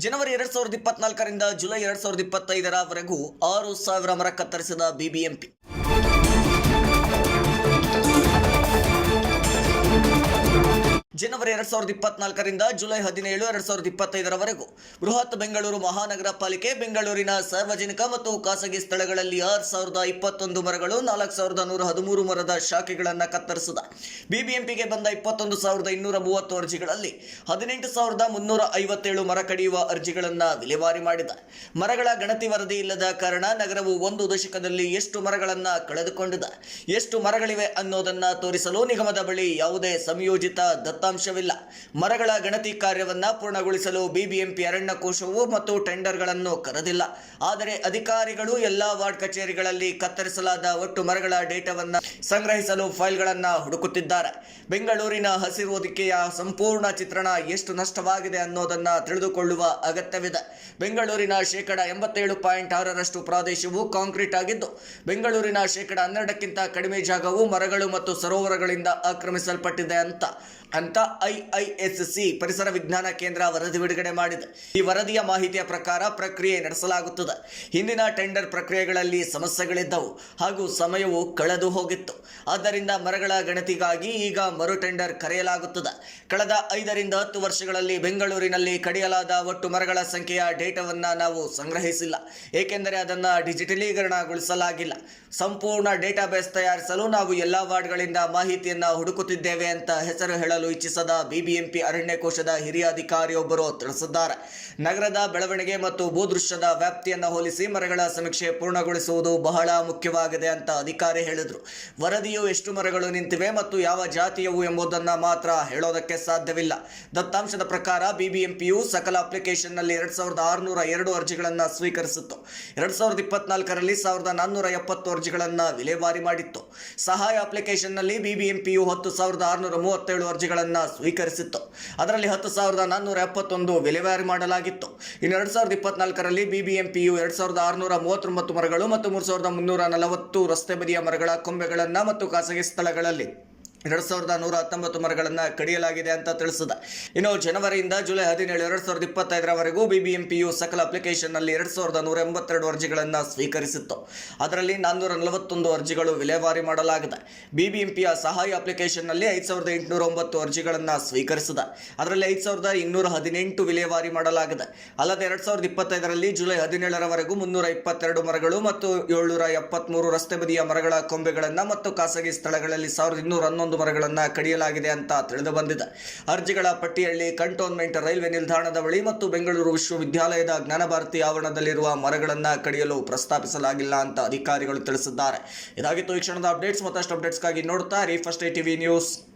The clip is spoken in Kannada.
ಜನವರಿ ಎರಡ್ ಸಾವಿರದ ಇಪ್ಪತ್ನಾಲ್ಕರಿಂದ ಜುಲೈ ಎರಡ್ ಸಾವಿರದ ಇಪ್ಪತ್ತೈದರವರೆಗೂ ಆರು ಸಾವಿರ ಮರ ಕತ್ತರಿಸಿದ ಬಿಬಿಎಂಪಿ ಜನವರಿ ಎರಡ್ ಸಾವಿರದ ಇಪ್ಪತ್ನಾಲ್ಕರಿಂದ ಜುಲೈ ಹದಿನೇಳು, ಎರಡ್ ಸಾವಿರದ ಇಪ್ಪತ್ತೈದರವರೆಗೂ ಬೃಹತ್ ಬೆಂಗಳೂರು ಮಹಾನಗರ ಪಾಲಿಕೆ, ಬೆಂಗಳೂರಿನ ಸಾರ್ವಜನಿಕ ಮತ್ತು ಖಾಸಗಿ ಸ್ಥಳಗಳಲ್ಲಿ ಆರು ಸಾವಿರದ ಇಪ್ಪತ್ತೊಂದು ಮರಗಳು, ನಾಲ್ಕು ಸಾವಿರದ ನೂರ ಹದಿಮೂರು ಮರದ ಶಾಖೆಗಳನ್ನು ಕತ್ತರಿಸಿದ. ಬಿಬಿಎಂಪಿಗೆ ಬಂದ ಇಪ್ಪತ್ತೊಂದು ಸಾವಿರದ ಇನ್ನೂರ ಮೂವತ್ತು ಅರ್ಜಿಗಳಲ್ಲಿ ಹದಿನೆಂಟು ಸಾವಿರದ ಮುನ್ನೂರ ಐವತ್ತೇಳು ಮರ ಕಡಿಯುವ ಅರ್ಜಿಗಳನ್ನು ವಿಲೇವಾರಿ ಮಾಡಿದ. ಮರಗಳ ಗಣತಿ ವರದಿ ಇಲ್ಲದ ಕಾರಣ ನಗರವು ಒಂದು ದಶಕದಲ್ಲಿ ಎಷ್ಟು ಮರಗಳನ್ನು ಕಳೆದುಕೊಂಡಿದೆ, ಎಷ್ಟು ಮರಗಳಿವೆ ಅನ್ನೋದನ್ನು ತೋರಿಸಲು ನಿಗಮದ ಬಳಿ ಯಾವುದೇ ಸಂಯೋಜಿತ ದತ್ತಾಂಶವಿಲ್ಲ ಮರಗಳ ಗಣತಿ ಕಾರ್ಯವನ್ನು ಪೂರ್ಣಗೊಳಿಸಲು ಬಿಬಿಎಂಪಿ ಅರಣ್ಯ ಕೋಶವು ಮತ್ತು ಟೆಂಡರ್ಗಳನ್ನು ಕರೆದಿಲ್ಲ. ಆದರೆ ಅಧಿಕಾರಿಗಳು ಎಲ್ಲ ವಾರ್ಡ್ ಕಚೇರಿಗಳಲ್ಲಿ ಕತ್ತರಿಸಲಾದ ಒಟ್ಟು ಮರಗಳ ಡೇಟಾವನ್ನು ಸಂಗ್ರಹಿಸಲು ಫೈಲ್ಗಳನ್ನು ಹುಡುಕುತ್ತಿದ್ದಾರೆ. ಬೆಂಗಳೂರಿನ ಹಸಿರು ಹೊದಿಕೆಯ ಸಂಪೂರ್ಣ ಚಿತ್ರಣ ಎಷ್ಟು ನಷ್ಟವಾಗಿದೆ ಅನ್ನೋದನ್ನು ತಿಳಿದುಕೊಳ್ಳುವ ಅಗತ್ಯವಿದೆ. ಬೆಂಗಳೂರಿನ ಶೇಕಡ ಎಂಬತ್ತೇಳು ಪಾಯಿಂಟ್ ಆರರಷ್ಟು ಪ್ರದೇಶವು ಕಾಂಕ್ರೀಟ್ ಆಗಿದ್ದು, ಬೆಂಗಳೂರಿನ ಶೇಕಡ ಹನ್ನೆರಡಕ್ಕಿಂತ ಕಡಿಮೆ ಜಾಗವು ಮರಗಳು ಮತ್ತು ಸರೋವರಗಳಿಂದ ಆಕ್ರಮಿಸಲ್ಪಟ್ಟಿದೆ ಅಂತ ಅಂತ ಐಐಎಸ್ಸಿ ಪರಿಸರ ವಿಜ್ಞಾನ ಕೇಂದ್ರ ವರದಿ ಬಿಡುಗಡೆ ಮಾಡಿದೆ. ಈ ವರದಿಯ ಮಾಹಿತಿಯ ಪ್ರಕಾರ ಪ್ರಕ್ರಿಯೆ ನಡೆಸಲಾಗುತ್ತದೆ. ಹಿಂದಿನ ಟೆಂಡರ್ ಪ್ರಕ್ರಿಯೆಗಳಲ್ಲಿ ಸಮಸ್ಯೆಗಳಿದ್ದವು ಹಾಗೂ ಸಮಯವು ಕಳೆದು ಹೋಗಿತ್ತು. ಆದ್ದರಿಂದ ಮರಗಳ ಗಣತಿಗಾಗಿ ಈಗ ಮರು ಟೆಂಡರ್ ಕರೆಯಲಾಗುತ್ತದೆ. ಕಳೆದ ಐದರಿಂದ ಹತ್ತು ವರ್ಷಗಳಲ್ಲಿ ಬೆಂಗಳೂರಿನಲ್ಲಿ ಕಡಿಯಲಾದ ಒಟ್ಟು ಮರಗಳ ಸಂಖ್ಯೆಯ ಡೇಟಾವನ್ನು ನಾವು ಸಂಗ್ರಹಿಸಿಲ್ಲ. ಏಕೆಂದರೆ ಅದನ್ನು ಡಿಜಿಟಲೀಕರಣಗೊಳಿಸಲಾಗಿಲ್ಲ. ಸಂಪೂರ್ಣ ಡೇಟಾಬೇಸ್ ತಯಾರಿಸಲು ನಾವು ಎಲ್ಲ ವಾರ್ಡ್ಗಳಿಂದ ಮಾಹಿತಿಯನ್ನು ಹುಡುಕುತ್ತಿದ್ದೇವೆ ಅಂತ ಹೆಸರು ಹೇಳಲು ಇಚ್ಛಿಸದ ಬಿಬಿಎಂಪಿ ಅರಣ್ಯ ಕೋಶದ ಹಿರಿಯ ಅಧಿಕಾರಿಯೊಬ್ಬರು ತಿಳಿಸಿದ್ದಾರೆ. ನಗರದ ಬೆಳವಣಿಗೆ ಮತ್ತು ಭೂದೃಶ್ಯದ ವ್ಯಾಪ್ತಿಯನ್ನು ಹೋಲಿಸಿ ಮರಗಳ ಸಮೀಕ್ಷೆ ಪೂರ್ಣಗೊಳಿಸುವುದು ಬಹಳ ಮುಖ್ಯವಾಗಿದೆ ಅಂತ ಅಧಿಕಾರಿ ಹೇಳಿದರು. ವರದಿಯು ಎಷ್ಟು ಮರಗಳು ನಿಂತಿವೆ ಮತ್ತು ಯಾವ ಜಾತಿಯವು ಎಂಬುದನ್ನು ಮಾತ್ರ ಹೇಳೋದಕ್ಕೆ ಸಾಧ್ಯವಿಲ್ಲ. ದತ್ತಾಂಶದ ಪ್ರಕಾರ ಬಿಬಿಎಂಪಿಯು ಸಕಲ ಅಪ್ಲಿಕೇಶನ್ನಲ್ಲಿ ಎರಡು ಸಾವಿರದ ಆರುನೂರ ಎರಡು ಅರ್ಜಿಗಳನ್ನು ಸ್ವೀಕರಿಸಿತ್ತು. ಎರಡು ಸಾವಿರದ ಇಪ್ಪತ್ನಾಲ್ಕರಲ್ಲಿ ಸಾವಿರದ ನಾನ್ನೂರ ಎಪ್ಪತ್ತು ಅರ್ಜಿಗಳನ್ನು ವಿಲೇವಾರಿ ಮಾಡಿತ್ತು. ಸಹಾಯ ಅಪ್ಲಿಕೇಶನ್ನಲ್ಲಿ ಬಿಬಿಎಂಪಿಯು ಹತ್ತು ಸಾವಿರದ ಆರುನೂರ ಮೂವತ್ತೇಳು ಅರ್ಜಿಗಳನ್ನು ಸ್ವೀಕರಿಸಿತ್ತು. ಅದರಲ್ಲಿ ಹತ್ತು ಸಾವಿರದ ನಾನ್ನೂರ ಎಪ್ಪತ್ತೊಂದು ವಿಲೇವಾರಿ ಮಾಡಲಾಗಿತ್ತು. ಇನ್ನು ಎರಡು ಸಾವಿರದ ಇಪ್ಪತ್ನಾಲ್ಕರಲ್ಲಿ ಬಿಬಿಎಂಪಿಯು ಎರಡು ಸಾವಿರದ ಆರುನೂರ ಮೂವತ್ತೊಂಬತ್ತು ಮರಗಳು ಮತ್ತು ಮೂರು ಸಾವಿರದ ಮುನ್ನೂರ ನಲವತ್ತು ರಸ್ತೆ ಬದಿಯ ಮರಗಳ ಕೊಂಬೆಗಳನ್ನು ಮತ್ತು ಖಾಸಗಿ ಸ್ಥಳಗಳಲ್ಲಿ ಎರಡ್ ಸಾವಿರದ ನೂರ ಹತ್ತೊಂಬತ್ತು ಮರಗಳನ್ನು ಕಡಿಯಲಾಗಿದೆ ಅಂತ ತಿಳಿಸಿದೆ ಇನ್ನು ಜನವರಿಯಿಂದ ಜುಲೈ ಹದಿನೇಳು ಎರಡು ಸಾವಿರದ ಇಪ್ಪತ್ತೈದರವರೆಗೂ ಬಿಬಿಎಂಪಿಯು ಸಕಲ ಅಪ್ಲಿಕೇಶನ್ನಲ್ಲಿ ಎರಡು ಸಾವಿರದ ನೂರ ಎಂಬತ್ತೆರಡು ಅರ್ಜಿಗಳನ್ನು ಸ್ವೀಕರಿಸಿತ್ತು. ಅದರಲ್ಲಿ ನಾನ್ನೂರ ನಲವತ್ತೊಂದು ಅರ್ಜಿಗಳು ವಿಲೇವಾರಿ ಮಾಡಲಾಗಿದೆ. ಬಿಬಿಎಂಪಿಯ ಸಹಾಯ ಅಪ್ಲಿಕೇಶನ್ನಲ್ಲಿ ಐದು ಸಾವಿರದ ಎಂಟುನೂರ ಒಂಬತ್ತು ಅರ್ಜಿಗಳನ್ನು ಸ್ವೀಕರಿಸಿದೆ. ಅದರಲ್ಲಿ ಐದು ಸಾವಿರದ ಇನ್ನೂರ ಹದಿನೆಂಟು ವಿಲೇವಾರಿ ಮಾಡಲಾಗಿದೆ. ಅಲ್ಲದೆ ಎರಡು ಸಾವಿರದ ಇಪ್ಪತ್ತೈದರಲ್ಲಿ ಜುಲೈ ಹದಿನೇಳರವರೆಗೂ ಮುನ್ನೂರ ಇಪ್ಪತ್ತೆರಡು ಮರಗಳು ಮತ್ತು ಏಳ್ನೂರ ಎಪ್ಪತ್ತ್ಮೂರು ರಸ್ತೆ ಬದಿಯ ಮರಗಳ ಕೊಂಬೆಗಳನ್ನು ಮತ್ತು ಖಾಸಗಿ ಸ್ಥಳಗಳಲ್ಲಿ ಸಾವಿರದ ಇನ್ನೂರ ಮರಗಳನ್ನು ಕಡಿಯಲಾಗಿದೆ ಅಂತ ತಿಳಿದು ಬಂದಿದೆ. ಅರ್ಜಿಗಳ ಪಟ್ಟಿಯಲ್ಲಿ ಕಂಟೋನ್ಮೆಂಟ್ ರೈಲ್ವೆ ನಿಲ್ದಾಣದ ಬಳಿ ಮತ್ತು ಬೆಂಗಳೂರು ವಿಶ್ವವಿದ್ಯಾಲಯದ ಜ್ಞಾನಭಾರತಿ ಆವರಣದಲ್ಲಿರುವ ಮರಗಳನ್ನು ಕಡಿಯಲು ಪ್ರಸ್ತಾಪಿಸಲಾಗಿಲ್ಲ ಅಂತ ಅಧಿಕಾರಿಗಳು ತಿಳಿಸಿದ್ದಾರೆ. ಇದಾಗಿತ್ತು ಈ ಕ್ಷಣದ ಅಪ್ಡೇಟ್ಸ್. ಮತ್ತಷ್ಟು ಅಪ್ಡೇಟ್ಸ್ಗಾಗಿ ನೋಡ್ತಾ ರೀ ಫಸ್ಟ್ ಐ ಟಿವಿ ನ್ಯೂಸ್.